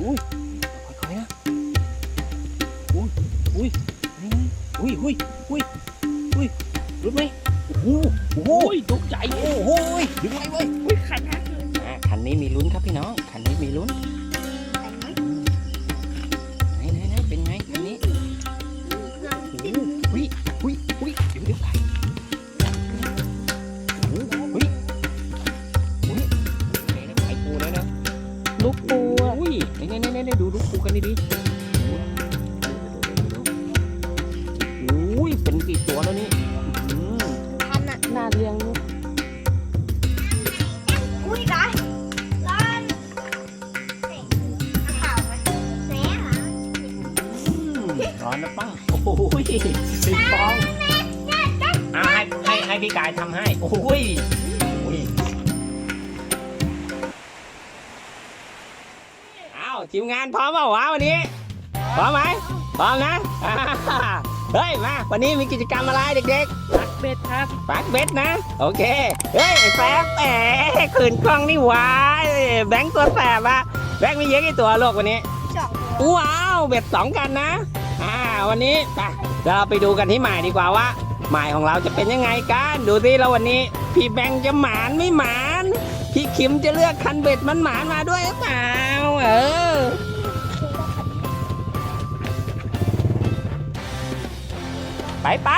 อุ้ยค่อยๆนะอุ้ยอุ้ยนี่ไงอุ้ยอุ้ยอุ้ยอุ้ยรุดไหมโอ้โหโอ้โหโอ้ยตกใจโอ้โหดึงไว้เว้ยอุ้ยขันหักเลยอะคันนี้มีลุ้นครับพี่น้องคันนี้มีลุ้นไหนไหนไหนเป็นไงคันนี้อุ้ยอุ้ยอุ้ยเดี๋ยวเดี๋ยวไปโอ้โหอุ้ยอุ้ยไหนนะไข่ปูแล้วนะลูกปูอะอุ้ยไห นไหนไหนไหนดูลูกปูกันดีๆอุ้ยเป็นกี่ตัวแล้วนี่อื้อหือพันอะน่าเลี้ยงลูกอุ้ยร้านร้านข่าวไหมแหนเหรอร้อนนะป้าโอ้โหสิบฟองอ่าให้ให้ให้พี่กายทำให้ โอ้โหยโอ้ย ทีมงานพร้อมเปล่าวะวันนี้ พร้อมไหมพร้อมนะอ่าเฮ้ยมาวันนี้มีกิจกรรมอะไรเด็กตักเบ็ดครับๆปักเบ็ดนะ โอเค เฮ้ยไอ้แฟบแหมขืนกล้องนี่หวายแบงค์ตัวแสบอะแบงค์มีเยอะกี่ตัวโลกวันนี้ สองตัวว้าวเบ็ดสองกันนะ อ่า วันนี้ไปเราไปดูกันที่หมายดีกว่าว่าหมายของเราจะเป็นยังไงกัน ดูสิแล้ววันนี้ พี่แบงค์จะหมานไม่หมาน พี่คิมจะเลือกคันเบ็ดมันหมานมาด้วยหรือเปล่า เออ ไปไป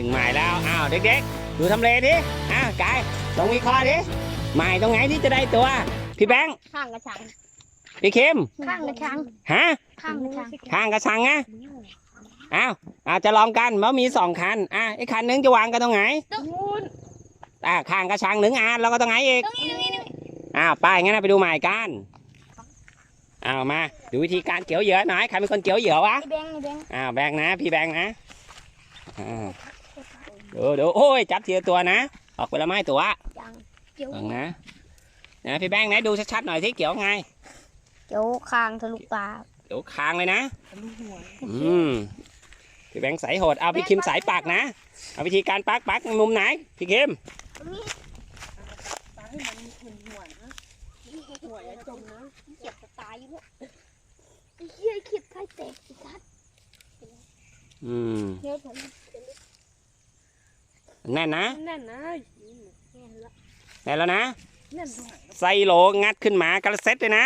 ถึงหมายแล้ว อ้าวเด็กๆ ดูทำเลดิอ่ากายตรงวิเคราะห์ดิหมายตรงไหนที่จะได้ตัว พี่แบงค์ข้างกระชัง พี่คิมข้างกระชัง ฮะ ข้างกระชัง ข้างกระชังนะอ้าวอาจจะลองกันเพราะมีสองคัน อะไอ้คันนึงจะวางกันตรงไหนนู่นอ่าข้างกระชังหนึ่งอันแล้วก็ตรงไหนอีก ตรงนี้ตรงนี้ตรงนี้อ้าวไปงั้นนะไปดูหมายกันอ้าวมาดูวิธีการเกี่ยวเหยื่อหน่อยใครเป็นคนเกี่ยวเหยื่อวะไอ้แบงค์ไอ้แบงค์อ้าวแบงค์นะ พี่แบงค์นะอ่า ดูดูโอ้ยจับทีละตัวนะ ออกไปละไม้ตัวยังเกี่ยวลองนะนะพี่แบงค์นะดูชัดๆหน่อยที่เกี่ยวไงเกี่ยวคางทะลุตาเกี่ยวคางเลยนะทะลุหัวอืมพี่แบงค์สายโหดเอาพี่คิมสายปากนะ เอาวิธีการปักปักมุมไหนพี่คิมตรงนี้ตาให้มันเห็นหัวนะหัวอย่าจมนะเก็บจะตายอยู่แล้วไอ้เหี้ยเขียบไส้แตกสิครับอืม เดี๋ยวผม แน่นนะแน่นนะแน่นละแน่แล้วนะแน่นตรงไหนไซโลงัดขึ้นมากระเซ็ตเลยนะ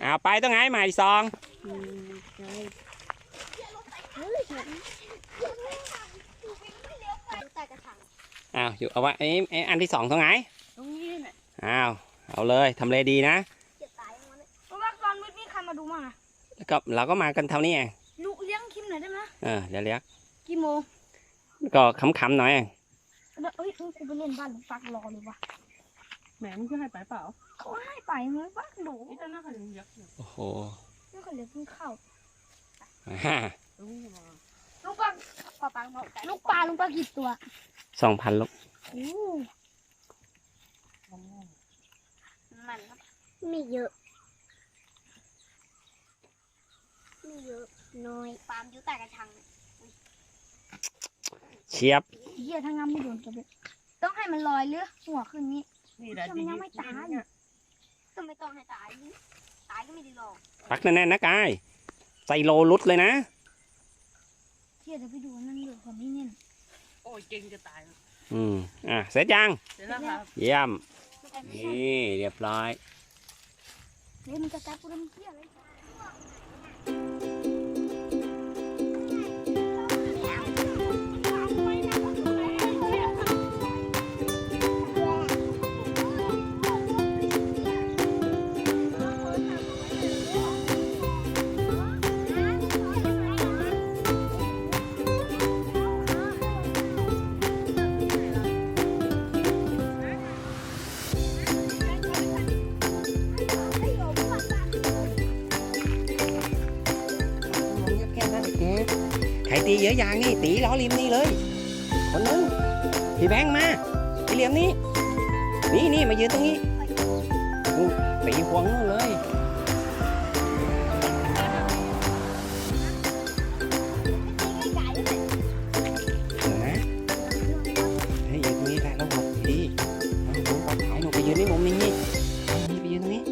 เอาไปต้องไงหมายซองอืมใช่เฮ้ยเห็นใต้กระชังอ้าวอยู่เอาไว้ไอ้ไอ้อันที่สองตรงไหนตรงนี้น่ะอ้าวเอาเลยทำเลดีนะเจ็บตายทั้งนั้นเลยเพราะว่าตอนมืดมีใครมาดูมั่งอะแล้วก็เราก็มากันเท่านี้เองลูกเลี้ยงคิมหน่อยได้ไหมเออเดี๋ยวเรียกกี่โมงก็ขำๆหน่อยเอง เดี๋ยวเอ้ยกูไปเล่นบ้านลุงปักรอเลยวะแหมมึงจะให้ไปเปล่าเขาให้ไปมึงปักหนูไอ้เจ้าหน้าเขายังยักษ์อยู่โอ้โหนี่เขาเหลือเพิ่งเข้าอ่าตรงนี้มาลุงปักปลาปังลูกปลาลุงปักกี่ตัวสองพันลูกโอ้มันมันครับไม่เยอะไม่เยอะน้อยปลามอยู่ใต้กระชังเชียบ เหี้ยถ้างามไม่โดนจะเป็นต้องให้มันลอยเรือหัวขึ้นนี้ นี่แหละมันยังไม่ตายเนี่ยต้องไม่ต้องให้ตายตายก็ไม่ได้หรอกปักแน่นๆนะกายไซโลลุดเลยนะเที่ยจะไปดูนั่นเหลือคนนี้เนี่ยโอ้ยเก่งจะตายอืมอะเสร็จยังเดี๋ยวนะครับเยี่ยมมันแอบไม่นี่เรียบร้อยเฮ้ยมันจะจับกูทำเที่ยอะไตีเยอะยางนี่ตีล้อริมนี่เลย คนหนึงพี่แบงค์มาพี่เหลี่ยมนี่นี่นี่มายืนตรงนี้ตีหวงนู่นเลยเดี๋ยวนะให้ยืนตรงนี้ได้แล้วหลบดีเอาหนูปลอดภัยหนูไปยืนในมุมนี้นี่ไปยืนตรงนี้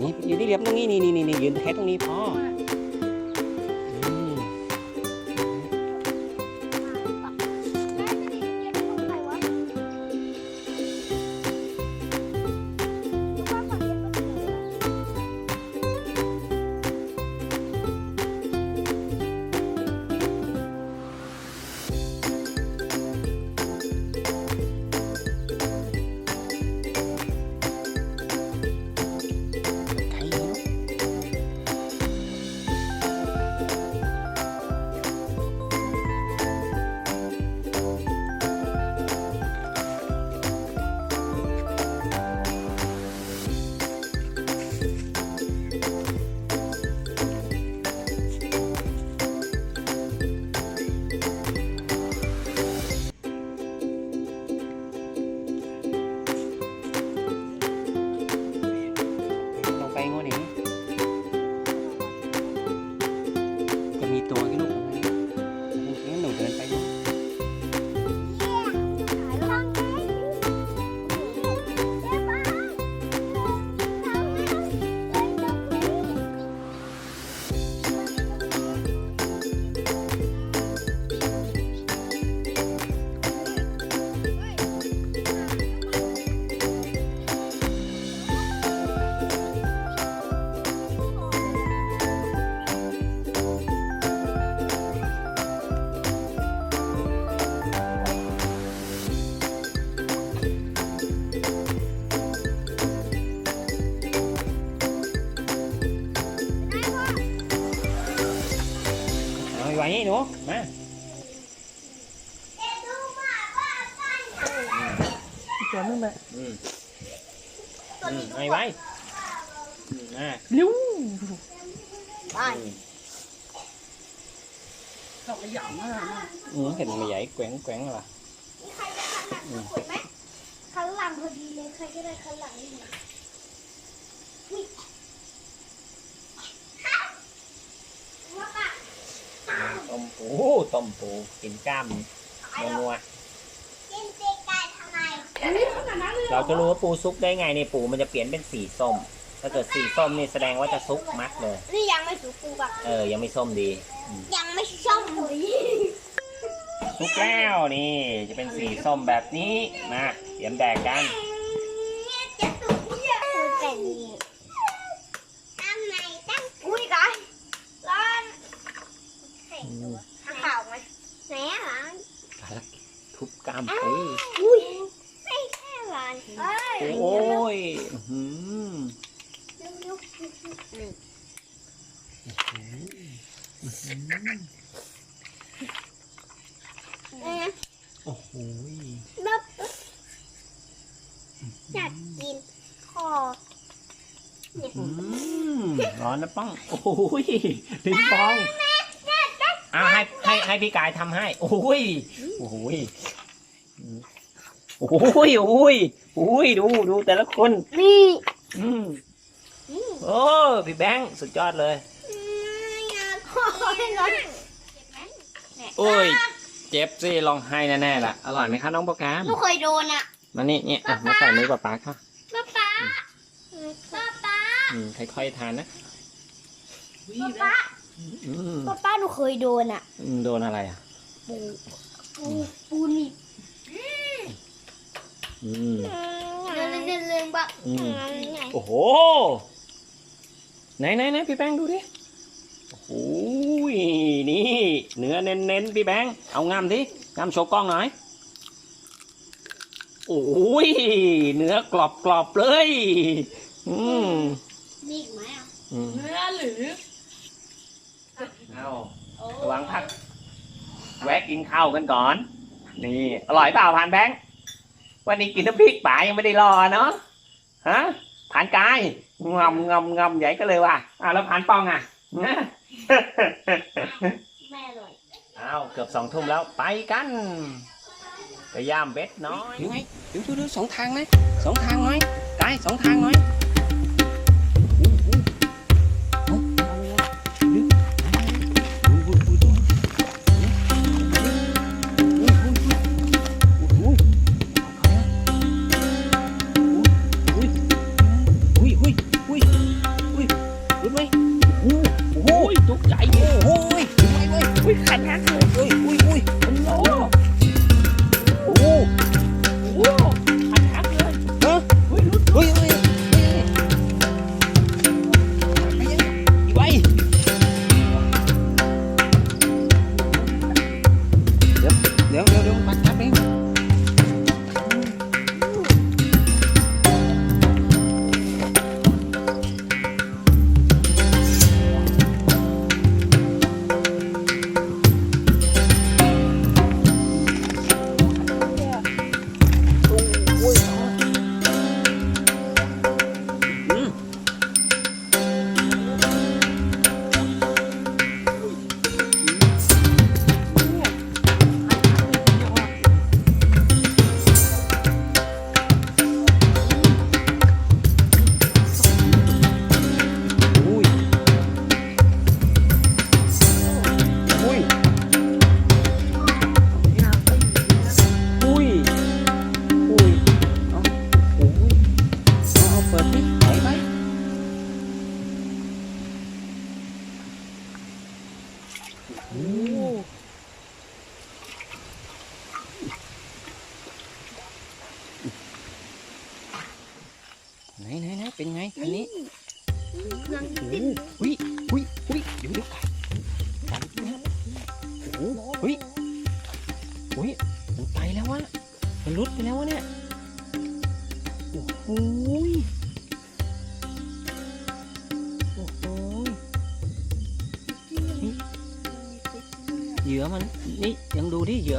นี่ยืนที่เหลี่ยมตรงนี้นี่นี่นี่ยืนแค่ตรงนี้พอ จะมีตัวกี่ เขาขยันมากนะอืมเห็นมันใหญ่แกว่งแกว่งเหรอใครจะขันหลังมาขุดไหมขันหลังพอดีเลยใครก็ได้ขันหลังนี่หน่อยอุ๊ยว่าปะต้มปูต้มปูกินกล้ามนัวกินเจ๊ไก่ทำไมๆเราจะรู้ว่าปูซุกได้ไงเนี่ยปูมันจะเปลี่ยนเป็นสีส้ม ถ้าเกิดสีส้มนี่แสดงว่าจะซุกมัดเลย นี่ยังไม่สุกกูปะเออ ยังไม่ส้มดี ยังไม่ช่องหุยซุกแล้วนี่ จะเป็นสีส้มแบบนี้มาเตรียมแดกกันจะสุกเนี่ยคือแต่นี่ทำไมตั้งอุ้ยกันร้อนเห็นตัวข้างข่าวไหมไหนอะทุบกล้ามปูอุ้ยไม่แค่ร้อนเอ้ยโอ้ยอื้อหือเร็วๆ นี่โอ้โหแบบอยากกินคออืมร้อนนะป้อง โอ้ยลิ้นปองเอาให้ให้ให้พี่กายทำให้ โอ้ย โอ้ย โอ้ย โอ้ย โอ้ย ดูดูแต่ละคน นี่ อืม โอ้พี่แบงค์สุดยอดเลยอยากคอให้ร้อนโอ้ย เจ็บสิลองให้แน่ๆล่ะ อร่อยไหมคะน้องโปรแกรมหนูเคยโดนอะ มานี่เนี่ยอะมาใส่มือป้าป๊าค่ะป้าป๊าป้าป๊าอืมค่อยๆทานนะวิ่งป้าอืมป้าป้าหนูเคยโดนอะอืมโดนอะไรอะ ปูปูปูนี่อืม เดินเดินเดินบ้าอืม โอ้โห ไหนไหนไหนพี่แบงค์ดูดิโอ้โหนี่ เนื้อเน้นๆพี่แบงค์เอางามดิงามโชว์กล้องหน่อยโอ้ยเนื้อกรอบๆเลย อืมมีอีกไหมอะอืมเนื้อหรือเอาระวังพัก แวะกินข้าวกันก่อน นี่ อร่อยเปล่าผ่านแบงค์วันนี้กินน้ำพริกป๋ายังไม่ได้รอเนาะฮะผ่านกาย งอมงอมงอมใหญ่ก็เลยว่ะอะแล้วผ่านปองอะแม่อร่อยออ้าวเกือบสองทุ่มแล้วไปกันไปย่ามเบ็ดน้อยยังไงดูดูดูสองทางนะสองทางน้อยกายสองทางน้อย จุ๊กใจโอ้โหรู้ไหมเว้ยอุ้ยขันหักเลย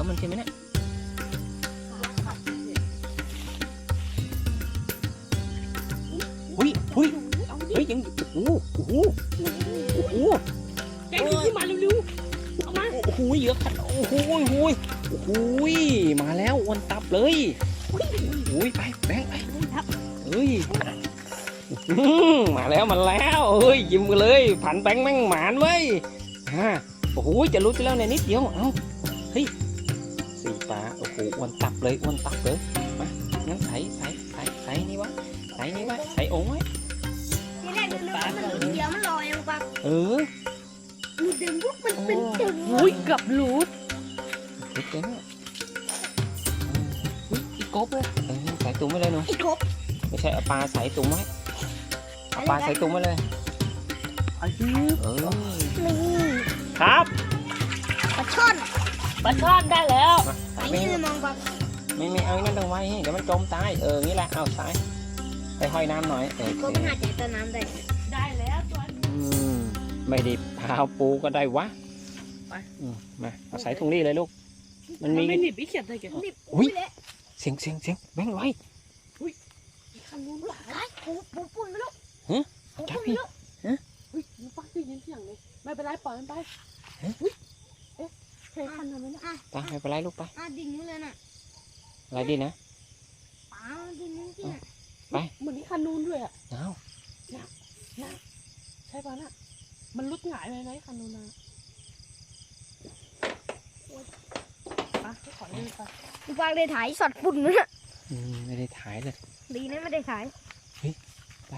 ยื่อมันใช่ไหมเนี่ยหุยหุยเฮ้ยยังโอ้โหโอ้โหโอ้โหแกงที่มาเร็วๆเอามาโอ้โหเหยื่อขัดโอ้โหโอ้โหโอ้โหมาแล้วอ้วนตับเลยโอ้ยไปแบงค์ไปเฮ้ยอื้อมาแล้วมาแล้วเฮ้ยยิ้มกันเลย ผันแบงค์แม่งหมานเว้ยอ่าโอ้โหจะรู้จะแล้วในยนิดเดียวเอ้าเฮ้ย สี่ปลาโอ้โหอ้วนตับเลยอ้วนตับเลยมางั้นใส่ใส่ใส่ใส่นี่วะใส่นี่วะใส่โอ่งไว้ที่แรกนึกว่ามันเดี๋ยวมันลอยลงไปเออมันดึงปุ๊บมันเป็นดึงอุ้ยเกับรูดเด็กเลยเนี่ยอุ๊ยอีกบเลยเออใส่ตุ้มไว้เลยหนูอีกครบไม่ใช่เอาปลาใส่ตุ้มไว้เอาปลาใส่ตุ้มไว้เลยเอาซื้อเออนี่ครับปลาช่อนปลาช่อนได้แล้วมา ไอ้ไม่นี่มองแบบไม่ไม่เอานั่นตรงไว้เดี๋ยวมันจมตายเอองี้แหละเอาสายไปห้อยน้ำหน่อยเออก็มันหายใจต้นน้ำได้ได้แล้วตัวอืมไม่ได้พาวปูก็ได้วะไปอืมมาเอาใส่ถุงนี้เลยลูก มันมีไม่หนีบอีเขียดเลยแกนี่อุ๊ปุ้ยยเลยเสียงเสียงเสียงแบงค์ไว้คันนู้นหลายไอ้ปูปูปุ่นไม่รู้ฮะปูจับปุ่นพี่ไม่รู้อุ้ยมึงฟังได้ยินเสียงเลยไม่เป็นไรปล่อยมันไปฮะอุ้ย เอ๊ะใช่คันนั้นไหมนะไปไม่เป็นไรลูกไปอะดิ่งนู้นเลยน่ะอะไรดีนะ ป๋าดิ่งนู้นที่น่ะไป เหมือนที่คันนู้นด้วยอะเอาใช่ป่ะน่ะ มันลุดหงายไปไหมคันนู้นนะอะขอเล่นไปกูฟังได้ถ่ายสอดปุ่นมั้ยน่ะอืมไม่ได้ถ่ายเลยดีนะไม่ได้ถ่ายไปไ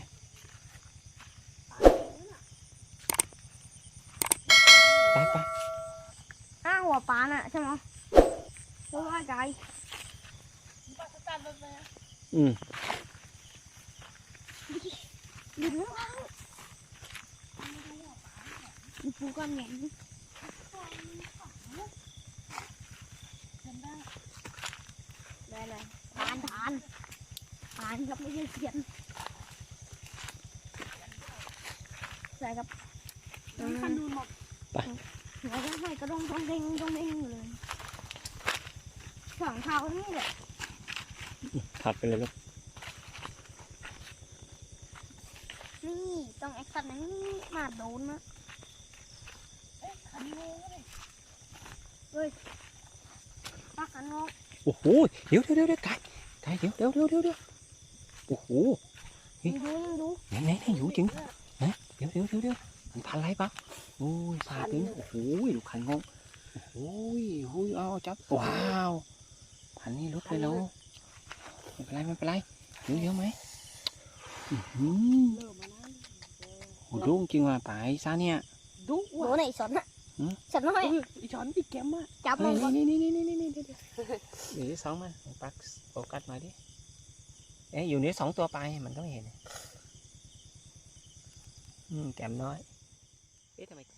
ป อ้าว หัวปลาน่ะใช่ไหมเพราะว่าไกลอืมดึงแล้วมีปูก้อนใหญ่ได้เลยทานทานทานครับไม่ใช่เขียนใช่ครับคันนู้นหมด แล้วก็ให้กระดงต้องเด้งต้องเด้งอยู่เลยสองเท้านี่แหละถัดไปเลยลูกนี่ต้องแอคชั่นนั้นมาโดนนะคันนู้นเลยปลาขันงกโอ้โหเดี๋ยวเดี๋ยวเดี๋ยวเดี๋ยวไก่ไก่เดี๋ยวเดี๋ยวเดี๋ยวเดี๋ยวเดี๋ยวโอ้โหยังดูยังดูไหนไหนไหนอยู่จริงนะเดี๋ยวเดี๋ยวเดี๋ยวเดี๋ยว มันพันอะไรปะโอ้ยสาดถึงโอ้โหลูกขันงงโอ้ยโอ้ยเอาจับว้าวพันนี่ลุดเลยแล้วไม่เป็นไรไม่เป็นไรเดี๋ยวเดี๋ยวไหมอื้อหือเริ่มมานะโอ้ดุ้งจริงว่ะไปซะเนี่ยดุโหว่ะไหนสนอะหืมสนน้อยเอออีช้อนพี่แกมอะจับเฮ้มัยนก่อนนี่นี่นี่นี่นี่นี่เดี๋ยวเดี๋ยวเดี๋ยวสองมาปักโฟกัสมาดิเอ๊ะอยู่ในสองตัวไปมันก็ไม่เห็นอืมแกมน้อย เอ๊ะทำไม